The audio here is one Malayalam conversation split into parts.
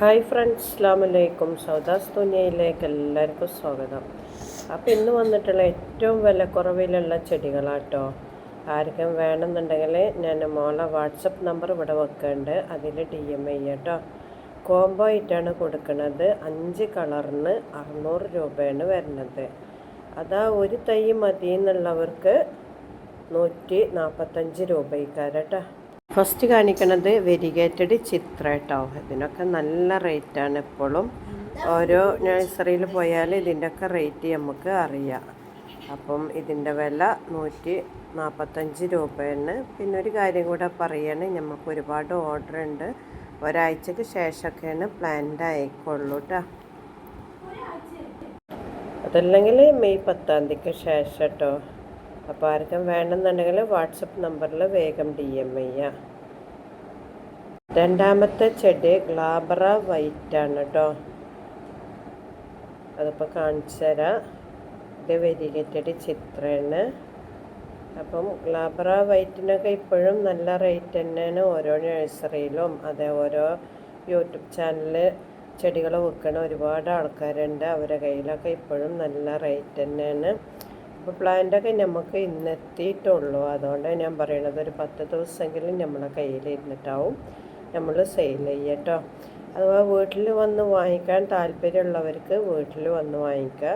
ഹായ് ഫ്രണ്ട്സ് അസ്ലാം വലൈക്കും സൗദാസ് തുനിയയിലേക്ക് എല്ലാവർക്കും സ്വാഗതം. അപ്പോൾ ഇന്ന് വന്നിട്ടുള്ള ഏറ്റവും വിലക്കുറവിലുള്ള ചെടികളാട്ടോ. ആർക്കും വേണമെന്നുണ്ടെങ്കിൽ ഞാൻ മോളെ വാട്സപ്പ് നമ്പർ ഇവിടെ വെക്കുന്നുണ്ട്. അതിൽ ഡി എം ഐ കേട്ടോ കോംബോ ആയിട്ടാണ് കൊടുക്കുന്നത്. അഞ്ച് കളറിന് അറുന്നൂറ് രൂപയാണ് വരുന്നത്. അതാ ഒരു തൈ മതി എന്നുള്ളവർക്ക് നൂറ്റി നാൽപ്പത്തഞ്ച് രൂപയ്ക്കാരട്ടോ ഫസ്റ്റ് കാണിക്കണത് വെരിഗേറ്റഡ് ചിത്ര കേട്ടോ. ഇതിനൊക്കെ നല്ല റേറ്റാണ് എപ്പോഴും ഓരോ നഴ്സറിയിൽ പോയാൽ ഇതിന്റെയൊക്കെ റേറ്റ് നമുക്ക് അറിയാം. അപ്പം ഇതിന്റെ വില നൂറ്റി നാൽപ്പത്തഞ്ച് രൂപയാണ്. പിന്നെ ഒരു കാര്യം കൂടെ പറയാണ് നമുക്ക് ഒരുപാട് ഓർഡർ ഉണ്ട്. ഒരാഴ്ചക്ക് ശേഷമൊക്കെയാണ് പ്ലാന്റ് ആയിക്കൊള്ളൂ കേട്ടോ അതല്ലെങ്കിൽ മെയ് പത്താം തീയതിക്ക് ശേഷം കേട്ടോ അപ്പോൾ ആർക്കും വേണമെന്നുണ്ടെങ്കിൽ വാട്സപ്പ് നമ്പറിൽ വേഗം ഡി എം ചെയ്യാം. രണ്ടാമത്തെ ചെടി ഗ്ലാബറ വൈറ്റ് ആണ് കേട്ടോ അതിപ്പോൾ കാണിച്ചു തരാം. ഇത് വെരിഗേറ്റഡ് ചിത്രമാണ് അപ്പം ഗ്ലാബറ വൈറ്റിനൊക്കെ ഇപ്പോഴും നല്ല റേറ്റ് തന്നെയാണ് ഓരോ നഴ്സറിയിലും. അതെ ഓരോ യൂട്യൂബ് ചാനലിൽ ചെടികൾ വിൽക്കണ ഒരുപാട് ആൾക്കാരുണ്ട്. അവരുടെ കയ്യിലൊക്കെ ഇപ്പോഴും നല്ല റേറ്റ് തന്നെയാണ്. അപ്പോൾ പ്ലാന്റൊക്കെ നമുക്ക് ഇന്നെത്തിയിട്ടുള്ളൂ അതുകൊണ്ട് ഞാൻ പറയണത് ഒരു പത്ത് ദിവസമെങ്കിലും നമ്മളെ കയ്യിൽ ഇരുന്നിട്ടാവും നമ്മൾ സെയിൽ ചെയ്യട്ടോ അഥവാ വീട്ടിൽ വന്ന് വാങ്ങിക്കാൻ താല്പര്യമുള്ളവർക്ക് വീട്ടിൽ വന്ന് വാങ്ങിക്കുക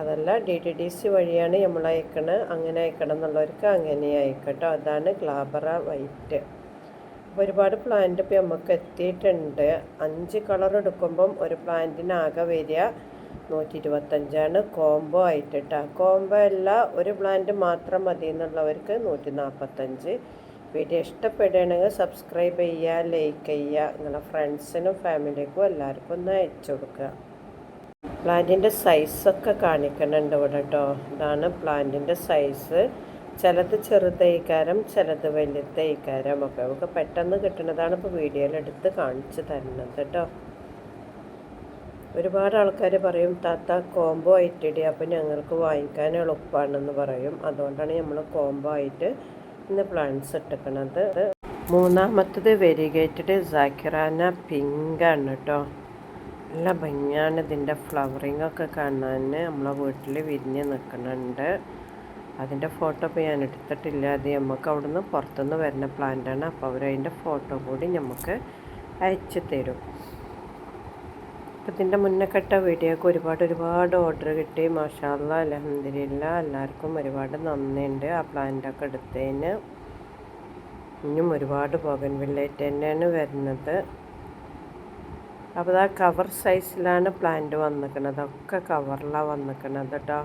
അതല്ല ഡി ടി ഡി സി വഴിയാണ് നമ്മൾ അയക്കണത് അങ്ങനെ അയക്കണം എന്നുള്ളവർക്ക് അങ്ങനെ അയക്കട്ടോ അതാണ് ഗ്ലാബറ വൈറ്റ് അപ്പോൾ ഒരുപാട് പ്ലാന്റ് ഇപ്പോൾ നമുക്ക് എത്തിയിട്ടുണ്ട്. അഞ്ച് കളർ എടുക്കുമ്പം ഒരു പ്ലാന്റിനാകെ വരിക. നൂറ്റി ഇരുപത്തഞ്ചാണ് കോംബോ ആയിട്ടിട്ടാ. കോംബോ അല്ല ഒരു പ്ലാന്റ് മാത്രം മതി എന്നുള്ളവർക്ക് നൂറ്റി നാൽപ്പത്തഞ്ച് വീഡിയോ ഇഷ്ടപ്പെടുകയാണെങ്കിൽ സബ്സ്ക്രൈബ് ചെയ്യുക ലൈക്ക് ചെയ്യുക നിങ്ങളുടെ ഫ്രണ്ട്സിനും ഫാമിലിക്കും എല്ലാവർക്കും ഒന്ന് അയച്ചു കൊടുക്കുക. പ്ലാന്റിന്റെ സൈസൊക്കെ കാണിക്കുന്നുണ്ട് ഇവിടെ കേട്ടോ ഇതാണ് പ്ലാന്റിന്റെ സൈസ്. ചിലത് ചെറുതൈക്കാരം ചിലത് വലുതൈക്കാരം. ഒക്കെ നമുക്ക് പെട്ടെന്ന് കിട്ടുന്നതാണ് ഇപ്പോൾ വീഡിയോയിൽ എടുത്ത് കാണിച്ചു തരുന്നത് കേട്ടോ ഒരുപാട് ആൾക്കാർ പറയും താത്ത കോംബോ ആയിട്ടിടി അപ്പോൾ ഞങ്ങൾക്ക് വാങ്ങിക്കാൻ എളുപ്പമാണെന്ന് പറയും. അതുകൊണ്ടാണ് നമ്മൾ കോംബോ ആയിട്ട് ഇന്ന് പ്ലാന്റ്സ് ഇട്ടിക്കണത്. മൂന്നാമത്തത് വെരിഗേറ്റഡ് സാക്കിറാന പിങ്ക് ആണ് കേട്ടോ നല്ല ഭംഗിയാണ് ഇതിന്റെ ഫ്ലവറിംഗ് ഒക്കെ കാണാൻ നമ്മളെ വീട്ടിൽ വിരിഞ്ഞ് നിൽക്കുന്നുണ്ട് അതിന്റെ ഫോട്ടോ ഇപ്പോൾ ഞാൻ എടുത്തിട്ടില്ല. അത് നമുക്ക് അവിടുന്ന് പുറത്തുനിന്ന് വരുന്ന പ്ലാന്റാണ് അപ്പോൾ അവർ അതിന്റെ ഫോട്ടോ കൂടി നമുക്ക് അയച്ചു തരും. അപ്പോൾ ഇതിന്റെ മുന്നക്കെട്ട വീഡിയോക്ക് ഒരുപാട് ഒരുപാട് ഓർഡർ കിട്ടി. മാഷാല്ല അലഹമില്ല എല്ലാവർക്കും ഒരുപാട് നന്ദിയുണ്ട്. ആ പ്ലാന്റൊക്കെ എടുത്തതിന് ഇനിയും ഒരുപാട് പോകൻ വില്ലേറ്റ് തന്നെയാണ് വരുന്നത്. അപ്പോൾ ആ കവർ സൈസിലാണ് പ്ലാന്റ് വന്നിക്കണത്. ഒക്കെ കവറിലാണ് വന്നിക്കണത് കേട്ടോ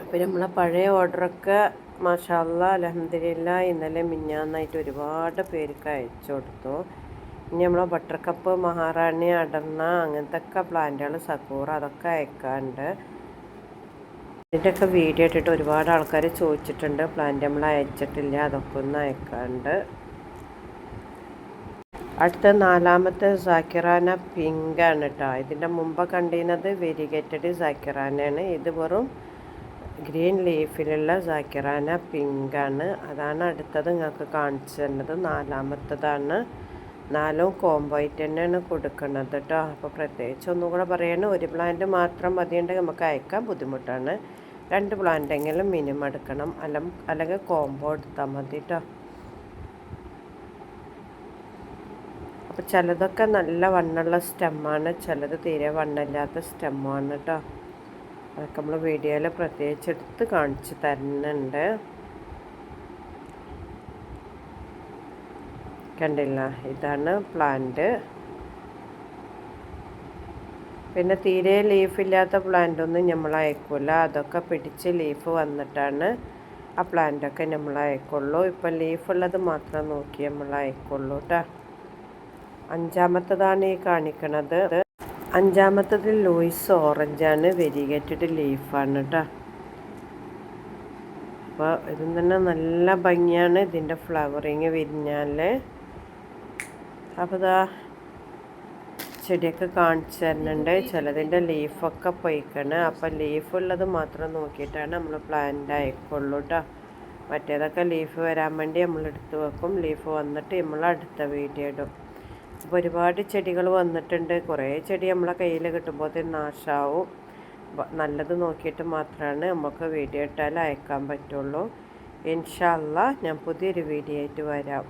അപ്പോൾ നമ്മളെ പഴയ ഓർഡറൊക്കെ മാഷാല്ല അലഹമില്ല ഇന്നലെ മിഞ്ഞാന്നായിട്ട് ഒരുപാട് പേർക്ക് അയച്ചു കൊടുത്തു. ഇനി നമ്മൾ ബട്ടർ കപ്പ് മഹാറാണി അടർന്ന അങ്ങനത്തെ ഒക്കെ പ്ലാന്റുകൾ സക്കൂർ അതൊക്കെ അയക്കാണ്ട്. ഇതിന്റെയൊക്കെ വീഡിയോ ഇട്ടിട്ട് ഒരുപാട് ആൾക്കാർ ചോദിച്ചിട്ടുണ്ട്. പ്ലാന്റ് നമ്മൾ അയച്ചിട്ടില്ല അതൊക്കെ ഒന്ന് അയക്കാണ്ട്. അടുത്ത നാലാമത്തെ സാക്കിറാന പിങ്ക് ആണ് കേട്ടോ ഇതിന്റെ മുമ്പ് കണ്ടിരുന്നത് വെരിഗേറ്റഡ് സാക്കിറാനയാണ്. ഇത് വെറും ഗ്രീൻ ലീഫിലുള്ള സാക്കിറാന പിങ്ക് ആണ്. അതാണ് അടുത്തത് നിങ്ങൾക്ക് കാണിച്ചു തരുന്നത്. നാലാമത്തതാണ് നാലും കോംബോ തന്നെയാണ് കൊടുക്കുന്നത് കേട്ടോ. അപ്പോൾ പ്രത്യേകിച്ച് ഒന്നും കൂടെ പറയണം ഒരു പ്ലാന്റ് മാത്രം മതിയുണ്ടെങ്കിൽ നമുക്ക് അയക്കാൻ ബുദ്ധിമുട്ടാണ്. രണ്ട് പ്ലാന്റെങ്കിലും മിനിമം എടുക്കണം. അല്ല അല്ലെങ്കിൽ കോംബോ എടുത്താൽ മതി കേട്ടോ. അപ്പോൾ ചിലതൊക്കെ നല്ല വണ്ണുള്ള സ്റ്റെമ്മാണ് ചിലത് തീരെ വണ്ണില്ലാത്ത സ്റ്റെമ്മാണ് കേട്ടോ. അതൊക്കെ നമ്മൾ വീഡിയോയിൽ പ്രത്യേകിച്ച് എടുത്ത് കാണിച്ച് തരുന്നുണ്ട്. കണ്ടില്ല. ഇതാണ് പ്ലാന്റ് പിന്നെ തീരെ ലീഫില്ലാത്ത പ്ലാന്റ് ഒന്നും നമ്മൾ അയക്കില്ല അതൊക്കെ പിടിച്ച് ലീഫ് വന്നിട്ടാണ് ആ പ്ലാന്റൊക്കെ നമ്മൾ അയക്കുള്ളൂ. ഇപ്പം ലീഫുള്ളത് മാത്രം നോക്കി നമ്മൾ അയക്കുള്ളൂ കേട്ടോ അഞ്ചാമത്തതാണ് ഈ കാണിക്കണത്. അഞ്ചാമത്തത് ലൂയിസ് ഓറഞ്ചാണ് വെരിഗേറ്റഡ് ലീഫാണ് കേട്ടോ അപ്പോൾ ഇതും തന്നെ നല്ല ഭംഗിയാണ് ഇതിന്റെ ഫ്ലവറിങ് വിരിഞ്ഞാൽ അപ്പോൾ ഇതാ ചെടിയൊക്കെ കാണിച്ചു തരുന്നുണ്ട്. ചിലതിന്റെ ലീഫൊക്കെ പൊയ്ക്കണ്. അപ്പം ലീഫുള്ളത് മാത്രം നോക്കിയിട്ടാണ് നമ്മൾ പ്ലാന്റ് അയക്കുള്ളൂ കേട്ടോ മറ്റേതൊക്കെ ലീഫ് വരാൻ വേണ്ടി നമ്മൾ എടുത്ത് വെക്കും. ലീഫ് വന്നിട്ട് നമ്മൾ അടുത്ത വീഡിയോ ഇടും. അപ്പോൾ ഒരുപാട് ചെടികൾ വന്നിട്ടുണ്ട്. കുറേ ചെടി നമ്മളെ കയ്യിൽ കിട്ടുമ്പോൾ നാശാവും. നല്ലത് നോക്കിയിട്ട് മാത്രമാണ് നമുക്ക് വീഡിയോ ഇട്ടാൽ അയക്കാൻ പറ്റുള്ളൂ. ഇൻഷാല്ല ഞാൻ പുതിയൊരു വീഡിയോ ആയിട്ട് വരാം.